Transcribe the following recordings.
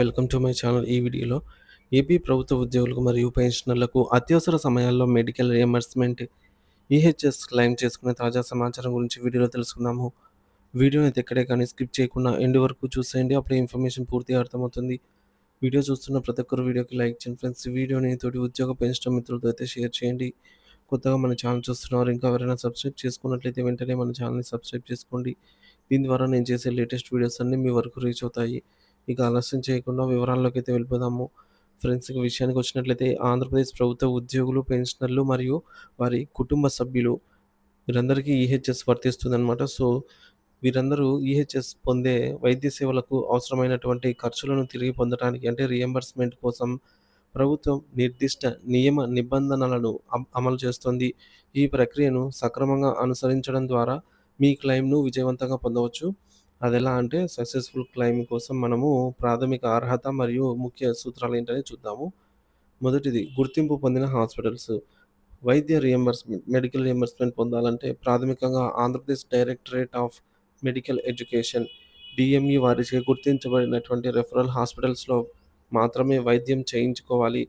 Welcome to my channel. ఈ వీడియోలో AP ప్రభుత్వ ఉద్యోగులకు మరియు పెన్షనర్లకు అత్యవసర సమయాల్లో మెడికల్ రియంబర్స్‌మెంట్, ఈహెచ్ఎస్ క్లైమ్ చేసుకునే తాజా సమాచారం గురించి వీడియోలో తెలుసుకుందాము. వీడియోని అయితే ఎక్కడే కానీ స్కిప్ చేయకుండా ఎండ్ వరకు చూసేయండి. అప్పుడే ఇన్ఫర్మేషన్ పూర్తిగా అర్థమవుతుంది. వీడియో చూస్తున్న ప్రతి ఒక్కరు వీడియోకి లైక్ చేయండి ఫ్రెండ్స్. వీడియోని తోటి ఉద్యోగ పెన్షన్ మిత్రులతో అయితే షేర్ చేయండి. కొత్తగా మన ఛానల్ చూస్తున్నవారు ఇంకా ఎవరైనా సబ్స్క్రైబ్ చేసుకున్నట్లయితే వెంటనే మన ఛానల్‌ని సబ్స్క్రైబ్ చేసుకోండి. దీని ద్వారా నేను చేసే లేటెస్ట్ వీడియోస్ అన్నీ మీ వరకు రీచ్ అవుతాయి. ఇక ఆలస్యం చేయకుండా వివరాల్లోకి అయితే వెళ్ళిపోదాము. ఫ్రెండ్స్ విషయానికి వచ్చినట్లయితే ఆంధ్రప్రదేశ్ ప్రభుత్వ ఉద్యోగులు, పెన్షనర్లు మరియు వారి కుటుంబ సభ్యులు వీరందరికీ ఈహెచ్ఎస్ వర్తిస్తుందనమాట. సో, వీరందరూ ఈహెచ్ఎస్ పొందే వైద్య సేవలకు అవసరమైనటువంటి ఖర్చులను తిరిగి పొందడానికి అంటే రియంబర్స్‌మెంట్ కోసం ప్రభుత్వం నిర్దిష్ట నియమ నిబంధనలను అమలు చేస్తుంది. ఈ ప్రక్రియను సక్రమంగా అనుసరించడం ద్వారా మీ క్లెయిమ్‌ను విజయవంతంగా పొందవచ్చు. అది ఎలా అంటే సక్సెస్‌ఫుల్ క్లెయిమ్ కోసం మనము ప్రాథమిక అర్హత మరియు ముఖ్య సూత్రాలు ఏంటనే చూద్దాము. మొదటిది గుర్తింపు పొందిన హాస్పిటల్స్. వైద్య రియంబర్స్‌మెంట్ మెడికల్ రియంబర్స్‌మెంట్ పొందాలంటే ప్రాథమికంగా Andhra Pradesh directorate of medical education DME వారిచే గుర్తించబడినటువంటి రెఫరల్ హాస్పిటల్స్‌లో మాత్రమే వైద్యం చేయించుకోవాలి.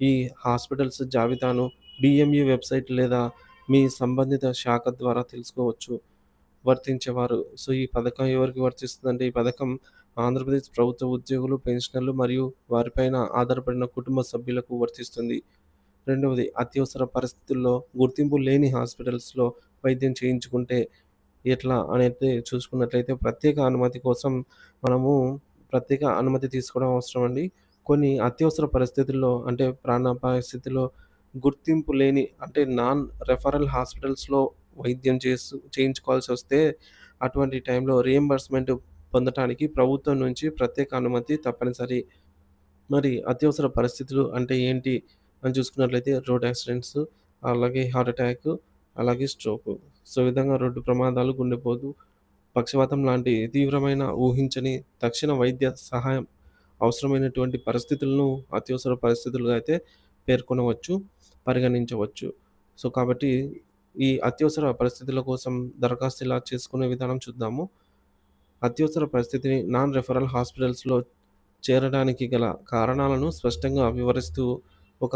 ఈ హాస్పిటల్స్ జాబితాను డీఎంఈ వెబ్‌సైట్ లేదా మీ సంబంధిత శాఖ ద్వారా తెలుసుకోవచ్చు. వర్తించేవారు. సో, ఈ పథకం ఎవరికి వర్తిస్తుందంటే ఈ పథకం ఆంధ్రప్రదేశ్ ప్రభుత్వ ఉద్యోగులు, పెన్షనర్లు మరియు వారిపైన ఆధారపడిన కుటుంబ సభ్యులకు వర్తిస్తుంది. రెండవది అత్యవసర పరిస్థితుల్లో గుర్తింపు లేని హాస్పిటల్స్‌లో వైద్యం చేయించుకుంటే ఎట్లా అనేది చూసుకున్నట్లయితే ప్రత్యేక అనుమతి కోసం మనము ప్రత్యేక అనుమతి తీసుకోవడం అవసరం అండి. కొన్ని అత్యవసర పరిస్థితుల్లో అంటే ప్రాణాపాయ స్థితిలో గుర్తింపు లేని అంటే నాన్ రెఫరల్ హాస్పిటల్స్‌లో వైద్యం చేసు చేయించుకోవాల్సొస్తే అటువంటి టైంలో రియంబర్స్‌మెంట్ పొందటానికి ప్రభుత్వం నుంచి ప్రత్యేక అనుమతి తప్పనిసరి. మరి అత్యవసర పరిస్థితులు అంటే ఏంటి అని చూసుకున్నట్లయితే రోడ్ యాక్సిడెంట్స్, అలాగే హార్ట్ అటాక్, అలాగే స్ట్రోక్. సో, విధంగా రోడ్డు ప్రమాదాలు, గుండెపోదు పక్షవాతం లాంటి తీవ్రమైన ఊహించని తక్షణ వైద్య సహాయం అవసరమైనటువంటి పరిస్థితులను అత్యవసర పరిస్థితులుగా అయితే పేర్కొనవచ్చు, పరిగణించవచ్చు. సో, కాబట్టి ఈ అత్యవసర పరిస్థితుల కోసం దరఖాస్తు ఇలా చేసుకునే విధానం చూద్దాము. అత్యవసర పరిస్థితిని నాన్ రెఫరల్ హాస్పిటల్స్‌లో చేరడానికి గల కారణాలను స్పష్టంగా వివరిస్తూ ఒక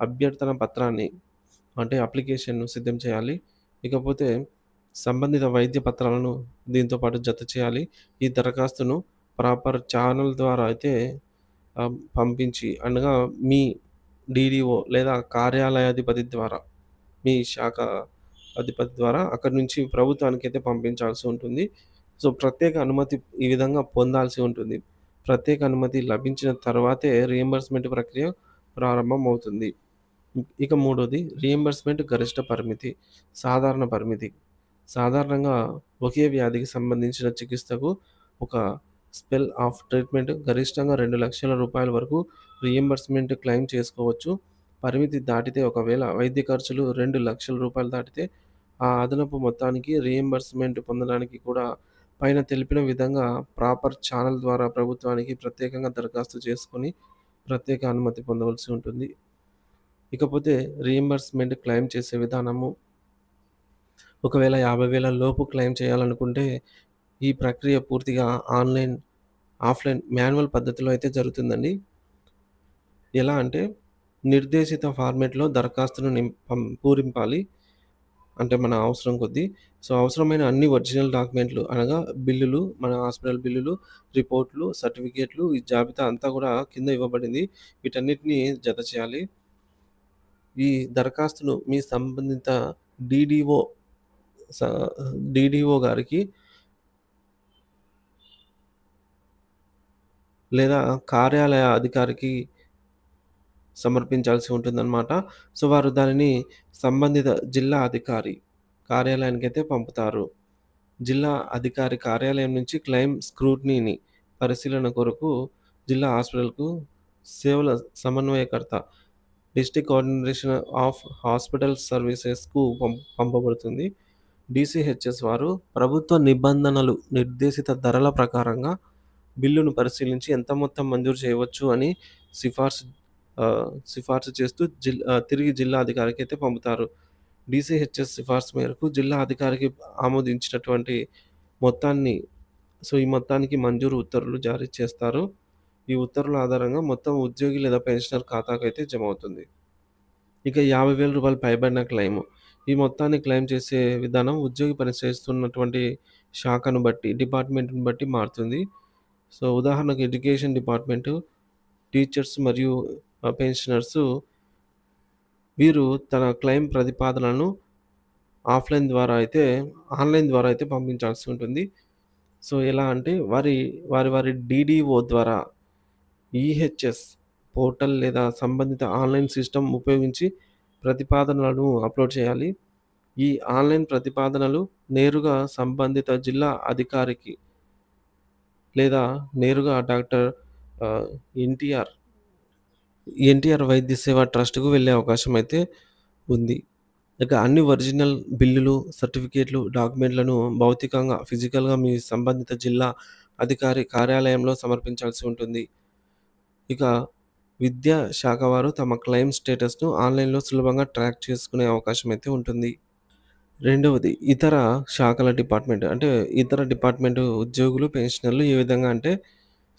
అభ్యర్థన పత్రాన్ని అంటే అప్లికేషన్‌ను సిద్ధం చేయాలి. ఇకపోతే సంబంధిత వైద్య పత్రాలను దీంతో పాటు జత చేయాలి. ఈ దరఖాస్తును ప్రాపర్ ఛానల్ ద్వారా అయితే పంపించి అనగా మీ డీడీఓ లేదా కార్యాలయాధిపతి ద్వారా మీ శాఖ అధిపతి ద్వారా అక్కడి నుంచి ప్రభుత్వానికైతే పంపించాల్సి ఉంటుంది. సో, ప్రత్యేక అనుమతి ఈ విధంగా పొందాల్సి ఉంటుంది. ప్రత్యేక అనుమతి లభించిన తర్వాతే రియంబర్స్‌మెంట్ ప్రక్రియ ప్రారంభమవుతుంది. ఇక మూడోది రియంబర్స్‌మెంట్ గరిష్ట పరిమితి, సాధారణ పరిమితి. సాధారణంగా ఒకే వ్యాధికి సంబంధించిన చికిత్సకు ఒక స్పెల్ ఆఫ్ ట్రీట్మెంట్ గరిష్టంగా రెండు లక్షల రూపాయల వరకు రియంబర్స్‌మెంట్ క్లెయిమ్ చేసుకోవచ్చు. పరిమితి దాటితే ఒకవేళ వైద్య ఖర్చులు రెండు లక్షల రూపాయలు దాటితే ఆ అదనపు మొత్తానికి రీయింబర్స్మెంట్ పొందడానికి కూడా పైన తెలిపిన విధంగా ప్రాపర్ ఛానల్ ద్వారా ప్రభుత్వానికి ప్రత్యేకంగా దరఖాస్తు చేసుకొని ప్రత్యేక అనుమతి పొందవలసి ఉంటుంది. ఇకపోతే రీయింబర్స్మెంట్ క్లెయిమ్ చేసే విధానము ఒకవేళ యాభై వేల లోపు క్లెయిమ్ చేయాలనుకుంటే ఈ ప్రక్రియ పూర్తిగా ఆన్‌లైన్, ఆఫ్‌లైన్ మాన్యువల్ పద్ధతిలో అయితే జరుగుతుందండి. ఎలా అంటే నిర్దేశిత ఫార్మేట్‌లో దరఖాస్తును నింపం పూరింపాలి. అంటే మన అవసరం కొద్దీ. సో, అవసరమైన అన్ని ఒరిజినల్ డాక్యుమెంట్లు అనగా బిల్లులు, మన హాస్పిటల్ బిల్లులు, రిపోర్ట్‌లు, సర్టిఫికేట్‌లు ఈ జాబితా అంతా కూడా కింద ఇవ్వబడింది. వీటన్నిటిని జత చేయాలి. ఈ దరఖాస్తును మీ సంబంధిత డీడీఓ స డీడీఓ గారికి లేదా కార్యాలయ అధికారికి సమర్పించాల్సి ఉంటుందన్నమాట. సో, వారు దానిని సంబంధిత జిల్లా అధికారి కార్యాలయానికైతే పంపుతారు. జిల్లా అధికారి కార్యాలయం నుంచి క్లెయిమ్ స్క్రూట్నీని పరిశీలన కొరకు జిల్లా హాస్పిటల్‌కు సేవల సమన్వయకర్త డిస్ట్రిక్ట్ కోఆర్డినేషన్ ఆఫ్ హాస్పిటల్ సర్వీసెస్‌కు పం పంపబడుతుంది. డీసీహెచ్ఎస్ వారు ప్రభుత్వ నిబంధనలు నిర్దేశిత ధరల ప్రకారంగా బిల్లును పరిశీలించి ఎంత మొత్తం మంజూరు చేయవచ్చు అని సిఫార్సు సిఫార్సు చేస్తూ జిల్ తిరిగి జిల్లా అధికారికి అయితే పంపుతారు. డీసీహెచ్ఎస్ సిఫార్సు మేరకు జిల్లా అధికారికి ఆమోదించినటువంటి మొత్తాన్ని సో, ఈ మొత్తానికి మంజూరు ఉత్తర్వులు జారీ చేస్తారు. ఈ ఉత్తర్వుల ఆధారంగా మొత్తం ఉద్యోగి లేదా పెన్షనర్ ఖాతాకైతే జమ అవుతుంది. ఇక యాభై వేల రూపాయలు పైబడిన క్లెయిమ్ ఈ మొత్తాన్ని క్లెయిమ్ చేసే విధానం ఉద్యోగి పనిచేస్తున్నటువంటి శాఖను బట్టి, డిపార్ట్‌మెంట్‌ని బట్టి మారుతుంది. సో, ఉదాహరణకు ఎడ్యుకేషన్ డిపార్ట్‌మెంటు, టీచర్స్ మరియు పెన్షనర్సు వీరు తన క్లెయిమ్ ప్రతిపాదనను ఆఫ్‌లైన్ ద్వారా అయితే ఆన్‌లైన్ ద్వారా అయితే పంపించాల్సి ఉంటుంది. సో, ఎలా అంటే వారి వారి వారి డీడీఓ ద్వారా ఈహెచ్ఎస్ పోర్టల్ లేదా సంబంధిత ఆన్‌లైన్ సిస్టమ్ ఉపయోగించి ప్రతిపాదనలను అప్‌లోడ్ చేయాలి. ఈ ఆన్‌లైన్ ప్రతిపాదనలు నేరుగా సంబంధిత జిల్లా అధికారికి లేదా నేరుగా డాక్టర్ ఎన్టీఆర్ ఎన్టీఆర్ వైద్య సేవ ట్రస్ట్‌కు వెళ్ళే అవకాశం అయితే ఉంది. ఇక అన్ని ఒరిజినల్ బిల్లులు, సర్టిఫికేట్లు, డాక్యుమెంట్‌లను భౌతికంగా, ఫిజికల్‌గా మీ సంబంధిత జిల్లా అధికారి కార్యాలయంలో సమర్పించాల్సి ఉంటుంది. ఇక విద్యా శాఖ వారు తమ క్లెయిమ్ స్టేటస్‌ను ఆన్‌లైన్‌లో సులభంగా ట్రాక్ చేసుకునే అవకాశం అయితే ఉంటుంది. రెండవది ఇతర శాఖల డిపార్ట్‌మెంట్ అంటే ఇతర డిపార్ట్‌మెంట్ ఉద్యోగులు, పెన్షనర్లు ఏ విధంగా అంటే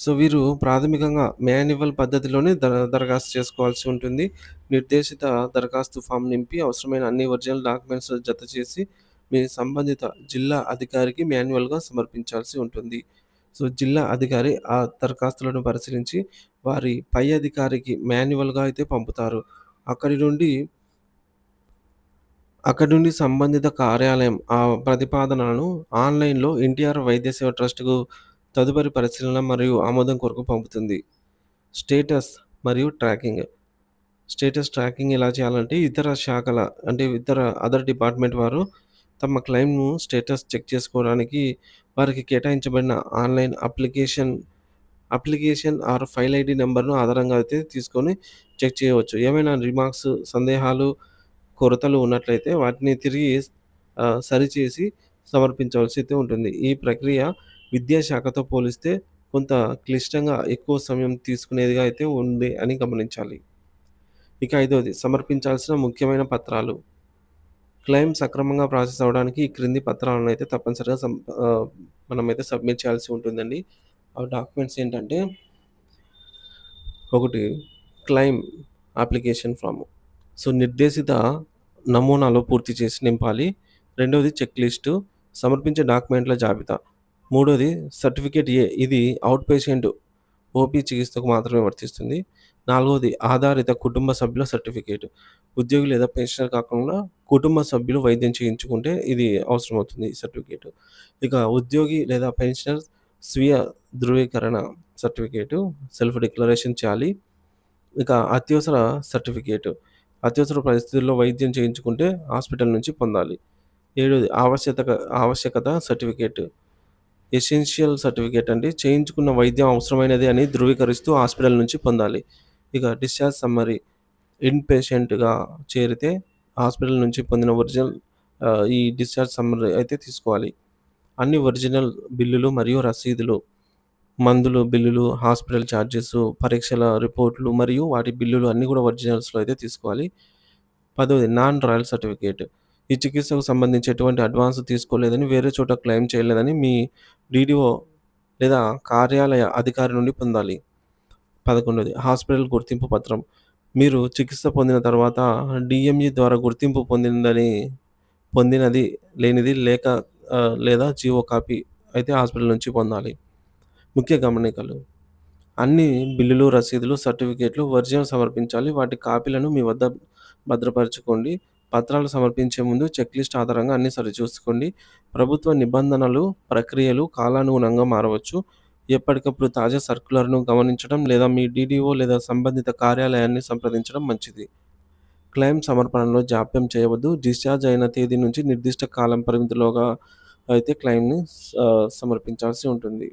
సో, వీరు ప్రాథమికంగా మాన్యువల్ పద్ధతిలోనే దర దరఖాస్తు చేసుకోవాల్సి ఉంటుంది. నిర్దేశిత దరఖాస్తు ఫామ్ నింపి అవసరమైన అన్ని ఒరిజినల్ డాక్యుమెంట్స్ జత చేసి మీ సంబంధిత జిల్లా అధికారికి మాన్యువల్‌గా సమర్పించాల్సి ఉంటుంది. సో, జిల్లా అధికారి ఆ దరఖాస్తులను పరిశీలించి వారి పై అధికారికి మాన్యువల్‌గా అయితే పంపుతారు. అక్కడి నుండి అక్కడి నుండి సంబంధిత కార్యాలయం ఆ ప్రతిపాదనలను ఆన్‌లైన్‌లో ఎన్టీఆర్ వైద్య సేవ ట్రస్ట్‌కు తదుపరి పరిశీలన మరియు ఆమోదం కొరకు పంపుతుంది. స్టేటస్ మరియు ట్రాకింగ్. స్టేటస్ ట్రాకింగ్ ఎలా చేయాలంటే ఇతర శాఖల అంటే ఇతర అదర్ డిపార్ట్‌మెంట్ వారు తమ క్లెయిమ్‌ను స్టేటస్ చెక్ చేసుకోవడానికి వారికి కేటాయించబడిన online application application or file ID నెంబర్ను ఆధారంగా అయితే తీసుకొని చెక్ చేయవచ్చు. ఏమైనా రిమార్క్స్, సందేహాలు, కొరతలు ఉన్నట్లయితే వాటిని తిరిగి సరిచేసి సమర్పించవలసి అయితే ఉంటుంది. ఈ ప్రక్రియ విద్యాశాఖతో పోలిస్తే కొంత క్లిష్టంగా, ఎక్కువ సమయం తీసుకునేదిగా అయితే ఉంది అని గమనించాలి. ఇక ఐదవది సమర్పించాల్సిన ముఖ్యమైన పత్రాలు. క్లెయిమ్ సక్రమంగా ప్రాసెస్ అవ్వడానికి ఈ క్రింది పత్రాలను అయితే తప్పనిసరిగా మనమైతే సబ్మిట్ చేయాల్సి ఉంటుందండి. ఆ డాక్యుమెంట్స్ ఏంటంటే ఒకటి క్లెయిమ్ అప్లికేషన్ ఫామ్ సో, నిర్దేశిత నమూనాలో పూర్తి చేసి నింపాలి. రెండవది చెక్ లిస్టు, సమర్పించే డాక్యుమెంట్ల జాబితా. మూడోది సర్టిఫికేట్ ఏ ఇది అవుట్ పేషెంట్ ఓపీ చికిత్సకు మాత్రమే వర్తిస్తుంది. నాలుగోది ఆధారిత కుటుంబ సభ్యుల సర్టిఫికేట్. ఉద్యోగి లేదా పెన్షనర్ కాకుండా కుటుంబ సభ్యులు వైద్యం చేయించుకుంటే ఇది అవసరమవుతుంది ఈ సర్టిఫికేట్. ఇక ఉద్యోగి లేదా పెన్షనర్ స్వీయ ధృవీకరణ సర్టిఫికేటు సెల్ఫ్ డిక్లరేషన్ చేయాలి. ఇక అత్యవసర సర్టిఫికేట్. అత్యవసర పరిస్థితుల్లో వైద్యం చేయించుకుంటే హాస్పిటల్ నుంచి పొందాలి. ఏడోది ఆవశ్యకత ఆవశ్యకత సర్టిఫికేట్. ఎసెన్షియల్ సర్టిఫికేట్ అండి. చేయించుకున్న వైద్యం అవసరమైనది అని ధృవీకరిస్తూ హాస్పిటల్ నుంచి పొందాలి. ఇక డిశ్చార్జ్ సమ్మరీ. ఇన్ పేషెంట్‌గా చేరితే హాస్పిటల్ నుంచి పొందిన ఒరిజినల్ ఈ డిశ్చార్జ్ సమ్మరీ అయితే తీసుకోవాలి. అన్ని ఒరిజినల్ బిల్లులు మరియు రసీదులు, మందులు బిల్లులు, హాస్పిటల్ ఛార్జెస్ పరీక్షల రిపోర్ట్‌లు మరియు వాటి బిల్లులు అన్నీ కూడా ఒరిజినల్స్‌లో అయితే తీసుకోవాలి. పదవది నాన్ రాయల్ సర్టిఫికేట్. ఈ చికిత్సకు సంబంధించి ఎటువంటి అడ్వాన్స్ తీసుకోలేదని, వేరే చోట క్లెయిమ్ చేయలేదని మీ డీడీఓ లేదా కార్యాలయ అధికారి నుండి పొందాలి. పదకొండవది హాస్పిటల్ గుర్తింపు పత్రం. మీరు చికిత్స పొందిన తర్వాత డిఎంఈ ద్వారా గుర్తింపు పొందిందని పొందినది లేనిది లేక లేదా జీవో కాపీ అయితే హాస్పిటల్ నుంచి పొందాలి. ముఖ్య గమనికలు. అన్ని బిల్లులు, రసీదులు, సర్టిఫికేట్లు ఒరిజినల్ సమర్పించాలి. వాటి కాపీలను మీ వద్ద భద్రపరచుకోండి. పత్రాలు సమర్పించే ముందు చెక్ లిస్ట్ ఆధారంగా అన్ని సరిచూసుకోండి. ప్రభుత్వ నిబంధనలు, ప్రక్రియలు కాలానుగుణంగా మారవచ్చు. ఎప్పటికప్పుడు తాజా సర్క్యులర్‌ను గమనించడం లేదా మీ డీడీఓ లేదా సంబంధిత కార్యాలయాన్ని సంప్రదించడం మంచిది. క్లెయిమ్ సమర్పణలో జాప్యం చేయవద్దు. డిశ్చార్జ్ అయిన తేదీ నుంచి నిర్దిష్ట కాలం పరిమితిలోగా అయితే క్లెయిమ్‌ని సమర్పించాల్సి ఉంటుంది.